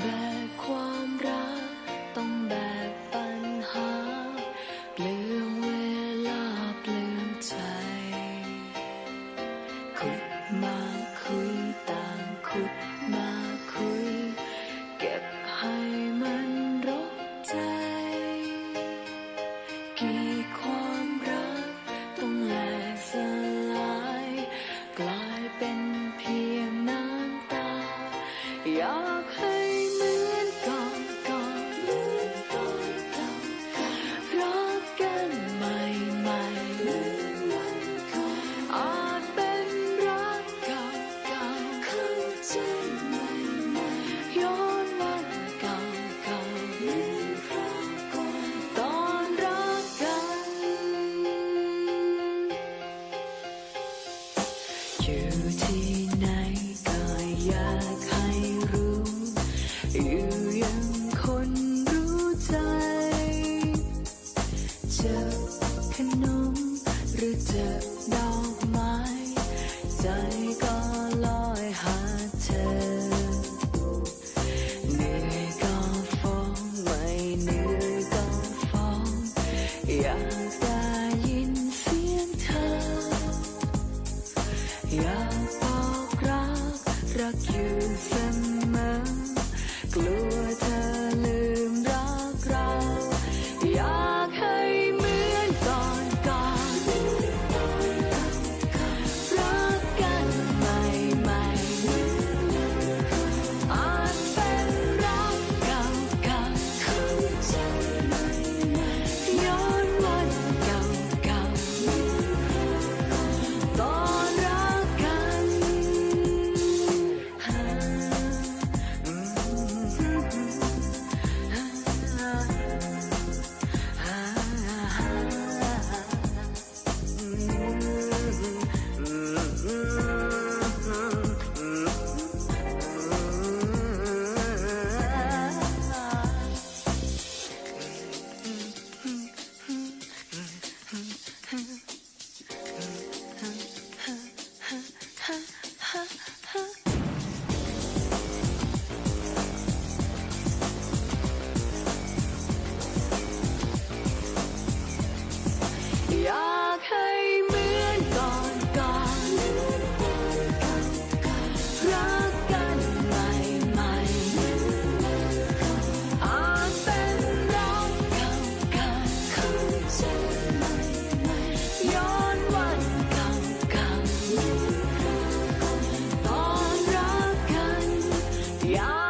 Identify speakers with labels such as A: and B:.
A: แบกความรักต้องแบกปัญหา เปลืองเวลาเปลืองใจขุดมา อยู่ที่ไหนก็อยากให้รู้ อยู่ยังคนรู้ใจ เจอขนมหรือเจอดอกไม้ ใจก็ you Yeah.